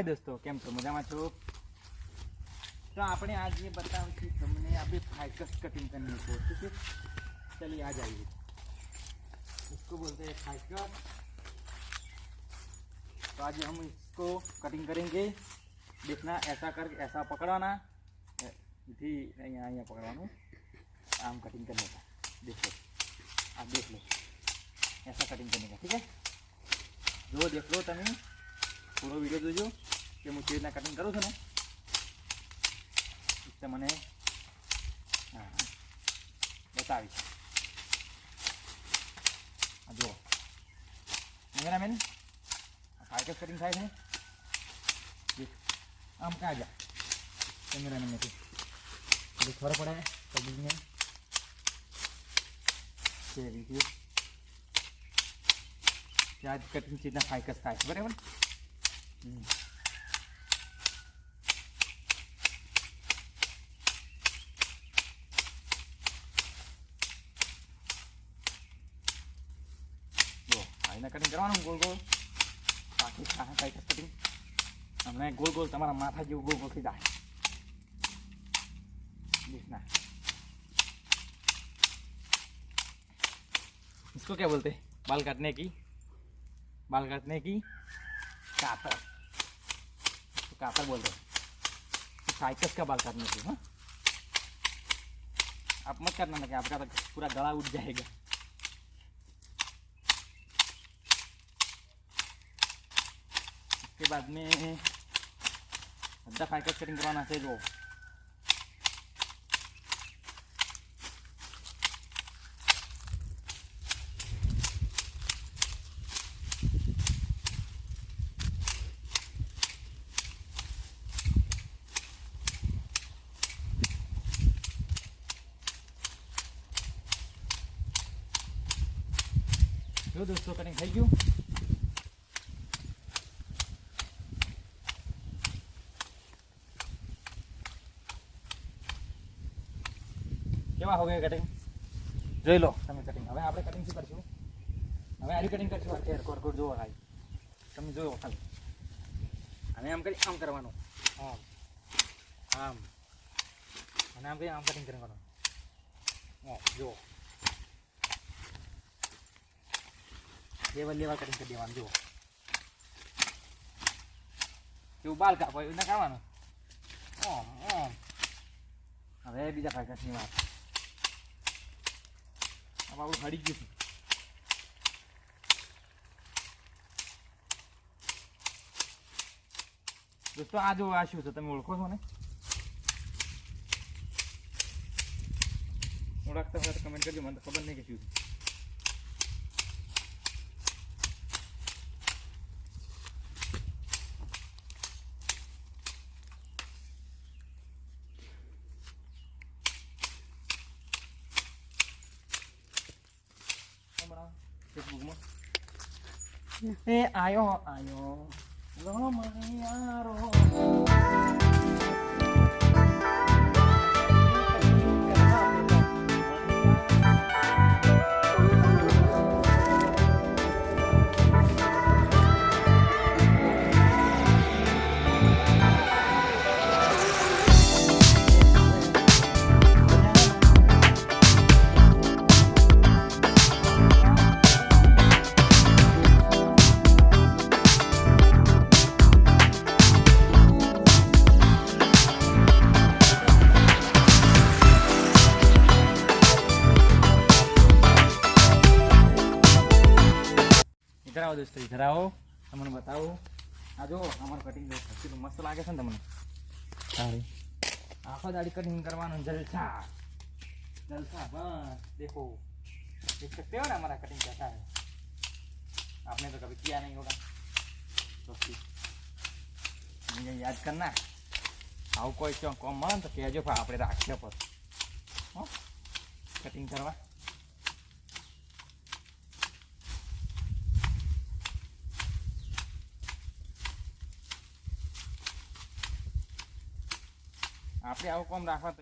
હાય દોસ્તો કેમ છો મજામાં છો તો આપણે આજે બતાવીશું તમને अभी फाइकस कटिंग करनी है ठीक है चलिए आ जाइए इसको बोलते हैं फाइकस तो आज हम इसको कटिंग करेंगे देखना ऐसा करके ऐसा पकड़वाना इधी અહીંયા અહીંયા પકડવાનું आम कटिंग करने का देखो आप देख लो ऐसा कटिंग करने का ठीक है જો દેખ લો તમે પૂરો વિડીયો જોજો કે હું કેવી રીતના કટિંગ કરું છું ને એટલે મને, હા, બતાવીશ. જુઓ. કેમેરામેન ફાઇકસ કટિંગ થાય છે. આમ ક્યાં જા કેમેરામેન નથી. એટલે ખબર પડે પબ્લિકને કે વીડિયો ત્યાં કટિંગ ચીજના ફાઇકસ થાય છે, બરાબર? હમ. જો આઈને કટિંગ કરવાનું ગોળ ગોળ બાકી થાય ફાઇકસ કટિંગ હમણાં ગોળ ગોળ તમારા માથા જેવું ગોળ ગોળ થઈ જાય देखना इसको क्या बोलते हैं बाल काटने की बाल काटने की कातर इसको कातर बोलते हैं साइकस का बाल काटने की हाँ आप मत करना ना कि आपका तो पूरा गला उठ जाएगा उसके बाद में अद्धा फाइकस कटिंग करवाना है जो જો દોસ્તો કટિંગ થઈ ગયું કેવા હો ગયા કટિંગ જોઈ લો તમે કટિંગ હવે આપણે કટિંગ શું કરશું? હવે આરી કટિંગ કરશું. અત્યારે કોર કોર જોવો ખાલી. તમે જોયો ખાલી. અને આમ કરી, આમ કરવાનું. આમ. આમ. અને આમ કરી, આમ કટિંગ કરવાનું. જુઓ. લેવલ લેવલ કટિંગ કરી દેવાનું, જુઓ. કેવું બાલ કાપો, એવું ના કરવાનું? ઓમ ઓમ હવે બીજા ફાયકાસની વાત. આ બાબુ હળી ગયું છે. દોસ્તો, આ જો આ શું છે, તમે ઓળખો છો ને? ઓળખતા હોય તો કમેન્ટ કરજો, મને ખબર નહીં કે શું છે. એ આયો આયો રમણિયારો ઇધર આવો દોસ્તો ઇધર આવો તમને બતાવો આ જો અમારું કટિંગ કેટલું મસ્ત લાગે છે ને તમને સારી આખો દાડી કટિંગ કરવાનું જલસા જલસા બસ देखो देख सकते हो ना हमारा कटिंग कैसा है आपने तो कभी किया नहीं होगा तो फिर मुझे याद करना આવું કોઈ ચોક કોમ મળે ને તો કહેજો પણ આપણે રાખીએ પર હો કટિંગ કરવા આપણે આવું કોમ રાખવા તો